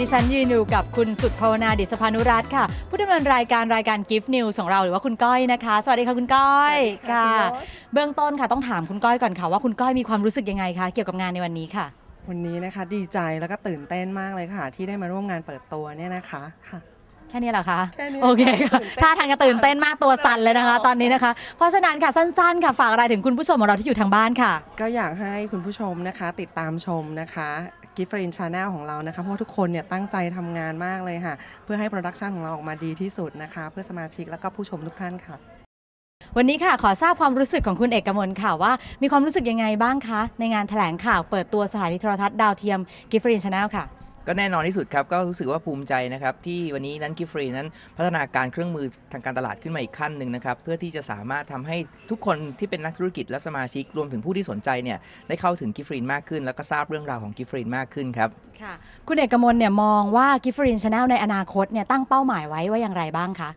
ดิฉันยืนอยู่กับคุณสุดภาวนาดิษพานุรัตน์ค่ะ ผู้ดำเนินรายการรายการ Gift News ของเราหรือว่าคุณก้อยนะคะ สวัสดีค่ะคุณก้อยค่ะ เบื้องต้นค่ะต้องถามคุณก้อยก่อนค่ะว่าคุณก้อยมีความรู้สึกยังไงคะเกี่ยวกับงานในวันนี้ค่ะ วันนี้นะคะดีใจแล้วก็ตื่นเต้นมากเลยค่ะ ที่ได้มาร่วมงานเปิดตัวเนี่ยนะคะค่ะแค่นี้เหรอคะแค่นี้โอเคค่ะตื่นเต้นท่าทางจะตื่นเต้นมากตัวสั่นเลยนะคะ ตอนนี้นะคะ เพราะฉะนั้นค่ะสั้นๆ ค่ะฝากอะไรถึงคุณผู้ชมของเราที่อยู่ทางบ้านค่ะ ก็อยากให้คุณผู้ชมนะคะ ติดตามชมนะคะ กิฟต์ฟรินชาแนลของเรานะคะเพราะว่าทุกคนเนี่ยตั้งใจทำงานมากเลยค่ะ เพื่อให้โปรดักชันของเราออกมาดีที่สุดนะคะ เพื่อสมาชิกแล้วก็ผู้ชมทุกท่านค่ะ วันนี้ค่ะขอทราบความรู้สึกของคุณเอกมลค่ะว่ามีความรู้สึกยังไงบ้างคะ ในงานแถลงข่าวเปิดตัวสถานีโทรทัศน์ดาวเทียมกิฟฟรินชาแนลค่ะ ก็แน่นอนที่สุดครับ ก็รู้สึกว่าภูมิใจนะครับ ที่วันนี้นั้นกิฟฟรีนั้นพัฒนาการเครื่องมือทางการตลาดขึ้นมาอีกขั้นหนึ่งนะครับ เพื่อที่จะสามารถทำให้ทุกคนที่เป็นนักธุรกิจและสมาชิกรวมถึงผู้ที่สนใจเนี่ยได้เข้าถึงกิฟฟรีนมากขึ้น แล้วก็ทราบเรื่องราวของกิฟฟรีนมากขึ้นครับค่ะคุณเอกมลเนี่ยมองว่ากิฟฟรีนชาแนลในอนาคตเนี่ยตั้งเป้าหมายไว้ว่าอย่างไรบ้างคะ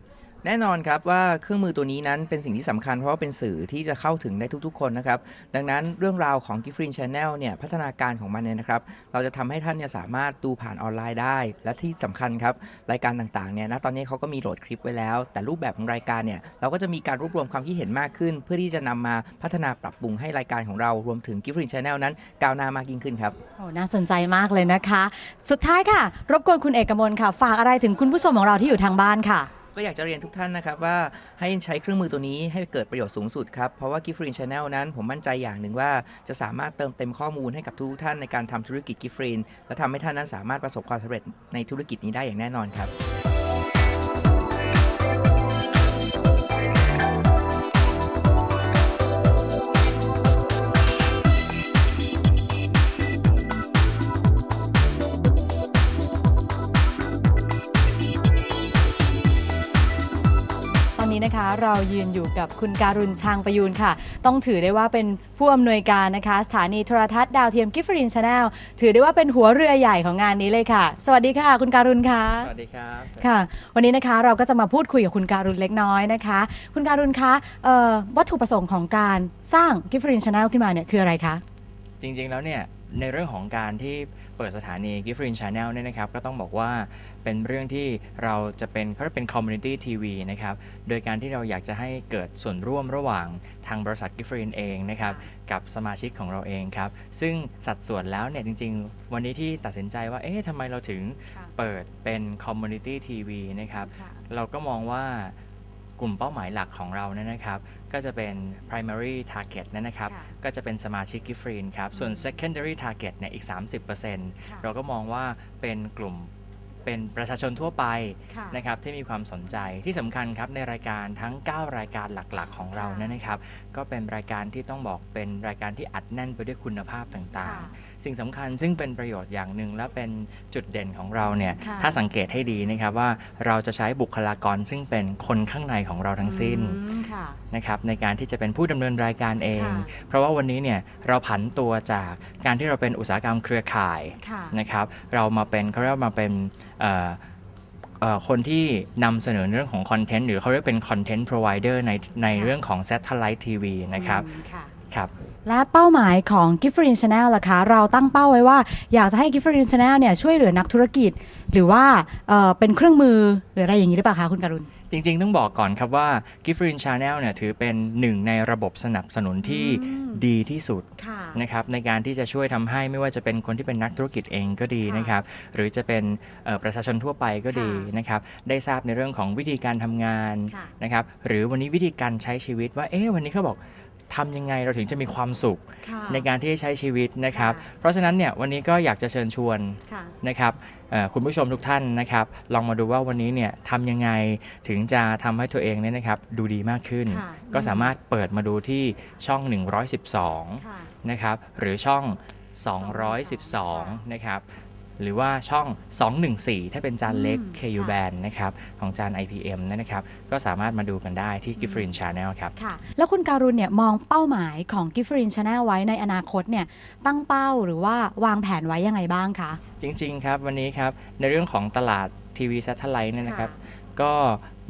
แน่นอนครับว่าเครื่องมือตัวนี้นั้นเป็นสิ่งที่สำคัญเพราะว่าเป็นสื่อที่จะเข้าถึงได้ทุกๆ คนนะครับ ดังนั้นเรื่องราวของ g i f r i n Channel เนี่ยพัฒนาการของมันเนี่ยนะครับ เราจะทำให้ท่านเนี่ยสามารถดูผ่านออนไลน์ได้ และที่สำคัญครับ รายการต่างๆเนี่ยณตอนนี้เขาก็มีโหลดคลิปไว้แล้ว แต่รูปแบบของรายการเนี่ยเราก็จะมีการรวบรวมความคิดเห็นมากขึ้น เพื่อที่จะนำมาพัฒนาปรับปรุงให้รายการของเรารวมถึง g i f r i n Channel นั้นก้าวหน้ามากยิ่งขึ้นครับโอ้น่าสนใจมากเลยนะคะ สุดท้ายค่ะ รบกวนคุณเอกมลค่ะ ฝากอะไรถึงคุณผู้ชมของเราที่อยู่ทางบ้านค่ะ ก็อยากจะเรียนทุกท่านนะครับว่าให้ใช้เครื่องมือตัวนี้ให้เกิดประโยชน์สูงสุดครับ เพราะว่า Gift Green Channel นั้น ผมมั่นใจอย่างหนึ่งว่าจะสามารถเติมเต็มข้อมูลให้กับทุกท่านในการทำธุรกิจ Gift Green และทำให้ท่านนั้นสามารถประสบความสำเร็จในธุรกิจนี้ได้อย่างแน่นอนครับ นนี้นะคะ เรายืนอยู่กับคุณการุณชางประยูนค่ะ ต้องถือได้ว่าเป็นผู้อำนวยการนะคะ สถานีโทรทัศน์ดาวเทียมกิฟฟรินชาแนลถือได้ว่าเป็นหัวเรือใหญ่ของงานนี้เลยค่ะ สวัสดีค่ะ คุณการุณค่ะสวัสดีครับค่ะ วันนี้นะคะเราก็จะมาพูดคุยกับคุณการุณเล็กน้อยนะคะ คุณการุณคะเอ่อวัตถุประสงค์ของการสร้างกิฟฟรินชาแนลขึ้นมาเนี่ยคืออะไรคะจริงๆแล้วเนี่ยในเรื่องของการที่เปิดสถานี g i f t r i n Channel เนี่ยนะครับก็ต้องบอกว่าเป็นเรื่องที่เราจะเป็นเขาเรียกเป็น Community TV นะครับโดยการที่เราอยากจะให้เกิดส่วนร่วมระหว่างทางบริษัท g i f t r i n เองนะครับกับสมาชิกของเราเองครับ ซึ่งสัดส่วนแล้วเนี่ยจริง ๆ วันนี้ที่ตัดสินใจว่าเอ๊ะทำไมเราถึงค่ะเปิดเป็น Community TV นะครับเราก็มองว่ากลุ่มเป้าหมายหลักของเราเนี่ยนะครับ ก็จะเป็น primary target นั่นนะครับค่ะก็จะเป็นสมาชิกกิฟฟรีนครับ ส่วน secondary target เนี่ยอีก 30%เราก็มองว่าเป็นกลุ่มเป็นประชาชนทั่วไปค่ะนะครับที่มีความสนใจที่สำคัญครับในรายการทั้ง 9 รายการหลักๆ ของเราค่ะเนี่ยนะครับ ก็เป็นรายการที่ต้องบอกเป็นรายการที่อัดแน่นไปด้วยคุณภาพต่างค่ะๆ สิ่งสำคัญซึ่งเป็นประโยชน์อย่างหนึ่งและเป็นจุดเด่นของเราเนี่ยค่ะถ้าสังเกตให้ดีนะครับว่าเราจะใช้บุคลากรซึ่งเป็นคนข้างในของเราทั้งสิ้นอืมค่ะนะครับในการที่จะเป็นผู้ดำเนินรายการเองค่ะเพราะว่าวันนี้เนี่ยเราผันตัวจากการที่เราเป็นอุตสาหกรรมเครือข่ายค่ะนะครับเรามาเป็นเขาเรียกว่ามาเป็นเอ่อเอ่อคนที่นำเสนอเรื่องของคอนเทนต์หรือเขาเรียกเป็นคอนเทนต์พรอไวเดอร์ในในค่ะเรื่องของ Satellite TV นะครับอืม ค่ะครับและเป้าหมายของ g i f f r i n Channel ล่ะคะเราตั้งเป้าไว้ว่าอยากจะให้ g i f f r i n Channel เนี่ยช่วยเหลือนักธุรกิจ หรือว่าเอ่อเป็นเครื่องมือหรืออะไรอย่างนี้หรือเปล่าคะคุณการุณ จริง ๆ ต้องบอกก่อนครับว่า g i f f r i n Channel เนี่ยถือเป็นหนึ่งในระบบสนับสนุนที่อืม ดีที่สุด ค่ะ นะครับในการที่จะช่วยทำให้ไม่ว่าจะเป็นคนที่เป็นนักธุรกิจเองก็ดีค่ะนะครับหรือจะเป็นเอ่อประชาชนทั่วไปก็ดีค่ะนะครับได้ทราบในเรื่องของวิธีการทำงานค่ะ นะครับหรือวันนี้วิธีการใช้ชีวิตว่าเอ๊ะวันนี้เขาบอก ทำยังไงเราถึงจะมีความสุขค่ะในการที่จะใช้ชีวิตนะครับค่ะเพราะฉะนั้นเนี่ยวันนี้ก็อยากจะเชิญชวนค่ะ นะครับเอ่อคุณผู้ชมทุกท่านนะครับ ลองมาดูว่าวันนี้เนี่ยทำยังไงถึงจะทำให้ตัวเองเนี่ยนะครับ ดูดีมากขึ้น ค่ะ ก็สามารถเปิดมาดูที่ช่อง 112 ค่ะ นะครับหรือช่อง 212 นะครับ หรือว่าช่อง 214 ถ้าเป็นจานเล็กอืม KU ค่ะ band นะครับของจาน IPM เนยนะครับก็สามารถมาดูกันได้ที่ g i f f r i n Channel ครับ ค่ะ แล้วคุณการุณเนี่ยมองเป้าหมายของ g i f f r i n Channel ไว้ในอนาคตเนี่ยตั้งเป้าหรือว่าวางแผนไว้ยังไงบ้างคะ จริง ๆ ครับ วันนี้ครับ ในเรื่องของตลาดทีวี s a t เท l i t e เนี่ยนะครับ ก็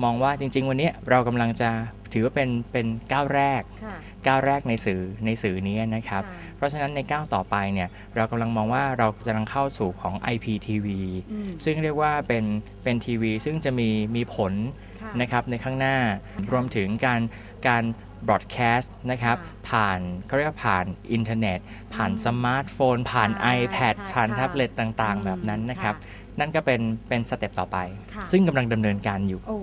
มองว่าจริง ๆ วันนี้เรากำลังจะ ถือว่าเป็นเป็นก้าวแรกค่ะก้าวแรกในสื่อในสื่อนี้นะครับ เพราะฉะนั้นในก้าวต่อไปเนี่ยเรากำลังมองว่าเรากำลังเข้าสู่ของ IPTV อืมซึ่งเรียกว่าเป็นเป็นทีวี ซึ่งจะมีมีผลค่ะนะครับในข้างหน้ารวมถึงการการบล็อดแคสต์นะครับค่ะผ่านเขาเรียกว่าผ่านอินเทอร์เน็ต ผ่านอืมสมาร์ทโฟน ผ่านใช่ iPad ใช่ผ่านค่ะแท็บเล็ตต่างๆ แบบนั้นนะครับค่ะ นั่นก็เป็นเป็นสเต็ปต่อไป ค่ะ ซึ่งกำลังดำเนินการอยู่ โอ้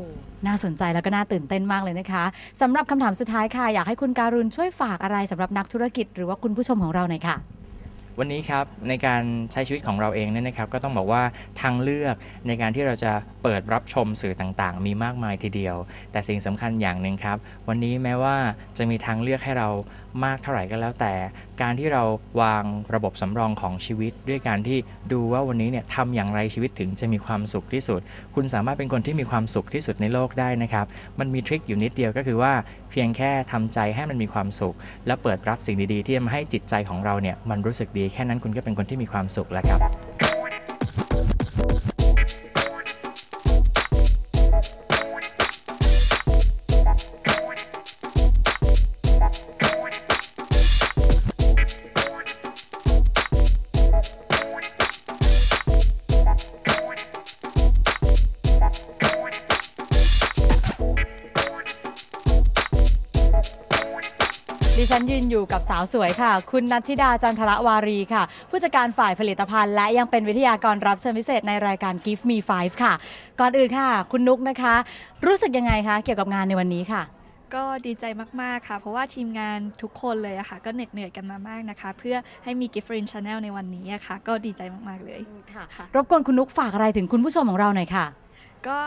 น่าสนใจแล้วก็น่าตื่นเต้นมากเลยนะคะสำหรับคำถามสุดท้ายค่ะ อยากให้คุณการุณช่วยฝากอะไรสำหรับนักธุรกิจหรือว่าคุณผู้ชมของเราหน่อยค่ะ วันนี้ครับในการใช้ชีวิตของเราเองเนี่ยนะครับ ก็ต้องบอกว่าทางเลือกในการที่เราจะเปิดรับชมสื่อต่างๆ มีมากมายทีเดียว แต่สิ่งสำคัญอย่างหนึ่งครับ วันนี้แม้ว่าจะมีทางเลือกให้เรามากเท่าไหร่ก็แล้วแต่ การที่เราวางระบบสำรองของชีวิต ด้วยการที่ดูว่าวันนี้เนี่ยทำอย่างไรชีวิตถึงจะมีความสุขที่สุด คุณสามารถเป็นคนที่มีความสุขที่สุดในโลกได้นะครับ มันมีทริคอยู่นิดเดียวก็คือว่าเพียงแค่ทำใจให้มันมีความสุข และเปิดรับสิ่งดีๆ ที่จะมาให้จิตใจของเราเนี่ยมันรู้สึกดีแค่นั้นคุณก็เป็นคนที่มีความสุขแล้วครับ ดิฉันยืนอยู่กับสาวสวยค่ะ คุณนัทธิดาจันทรวารีค่ะ ผู้จัดการฝ่ายผลิตภัณฑ์ และยังเป็นวิทยากรรับเชิญพิเศษในรายการ Give Me Five ค่ะ ก่อนอื่นค่ะ คุณนุกนะคะ รู้สึกยังไงคะ เกี่ยวกับงานในวันนี้ค่ะ ก็ดีใจมาก ๆ ค่ะ เพราะว่าทีมงานทุกคนเลยอะค่ะ ก็เหน็ดเหนื่อยกันมามากนะคะ เพื่อให้มี Gift Rin Channel ในวันนี้อะค่ะ ก็ดีใจมาก ๆ เลยค่ะค่ะ รบกวนคุณนุกฝากอะไรถึงคุณผู้ชมของเราหน่อยค่ะ ก็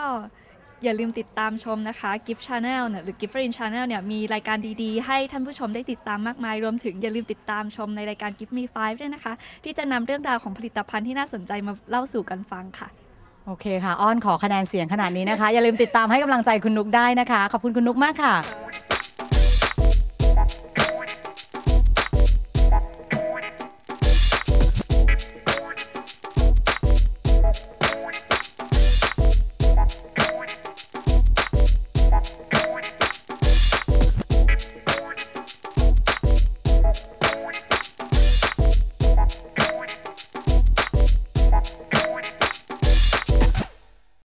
อย่าลืมติดตามชมนะคะ Gift Channel เนี่ยหรือ Gift Rin Channel เนี่ยมีรายการดีๆ ให้ท่านผู้ชมได้ติดตามมากมาย รวมถึงอย่าลืมติดตามชมในรายการ Gift Me Five ด้วยนะคะ ที่จะนำเรื่องราวของผลิตภัณฑ์ที่น่าสนใจมาเล่าสู่กันฟังค่ะ โอเคค่ะ อ้อนขอคะแนนเสียงขนาดนี้นะคะ อย่าลืมติดตามให้กำลังใจคุณนุกได้นะคะ ขอบคุณคุณนุกมากค่ะ